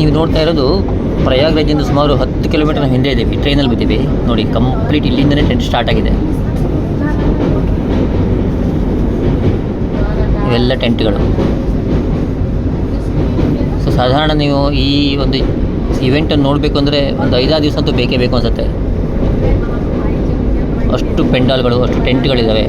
ನೀವು ನೋಡ್ತಾ ಇರೋದು ಪ್ರಯಾಗ್ರಾಜಿಂದ ಸುಮಾರು ಹತ್ತು ಕಿಲೋಮೀಟರ್ ಹಿಂದೆ ಇದ್ದೀವಿ ಟ್ರೈನಲ್ಲಿ ಬಿದ್ದೀವಿ. ನೋಡಿ ಕಂಪ್ಲೀಟ್ ಇಲ್ಲಿಂದನೇ ಟೆಂಟ್ ಸ್ಟಾರ್ಟ್ ಆಗಿದೆ. ಇವೆಲ್ಲ ಟೆಂಟ್ಗಳು. ಸೊ ಸಾಧಾರಣ ನೀವು ಈ ಒಂದು ಇವೆಂಟನ್ನು ನೋಡಬೇಕು ಅಂದರೆ ಒಂದು ಐದಾರು ದಿವಸ ಅಂತೂ ಬೇಕೇ ಬೇಕು ಅನಿಸುತ್ತೆ. ಅಷ್ಟು ಪೆಂಡಾಲ್ಗಳು, ಅಷ್ಟು ಟೆಂಟ್ಗಳಿದ್ದಾವೆ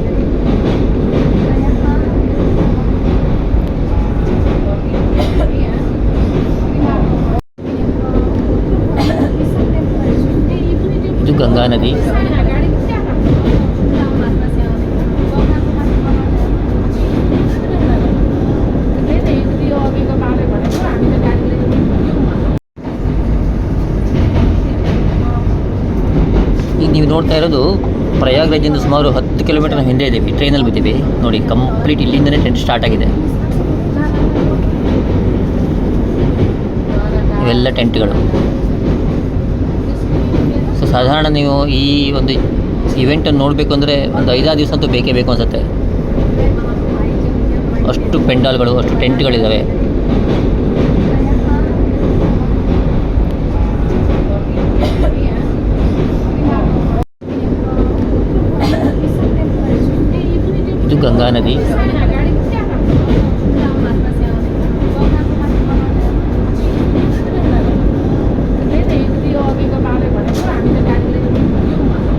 ಇದು ಗಂಗಾ ನದಿ. ಈಗ ನೀವು ನೋಡ್ತಾ ಇರೋದು ಪ್ರಯಾಗ್ರಾಜಿಂದ ಸುಮಾರು ಹತ್ತು ಕಿಲೋಮೀಟರ್ ಹಿಂದೆ ಇದ್ದೀವಿ ಟ್ರೈನಲ್ಲಿ ಬಿದ್ದೀವಿ. ನೋಡಿ ಕಂಪ್ಲೀಟ್ ಇಲ್ಲಿಂದನೇ ಟೆಂಟ್ ಸ್ಟಾರ್ಟ್ ಆಗಿದೆ. ಇವೆಲ್ಲ ಟೆಂಟ್ಗಳು ಸಾಧಾರಣ ನೀವು ಈ ಒಂದು ಇವೆಂಟನ್ನು ನೋಡಬೇಕು ಅಂದರೆ ಒಂದು ಐದಾರು ದಿವಸ ಅಂತೂ ಬೇಕೇ ಬೇಕು ಅನಿಸುತ್ತೆ. ಅಷ್ಟು ಪೆಂಡಾಲ್ಗಳು, ಅಷ್ಟು ಟೆಂಟ್ಗಳಿದ್ದಾವೆ ಇದು ಗಂಗಾ ನದಿ.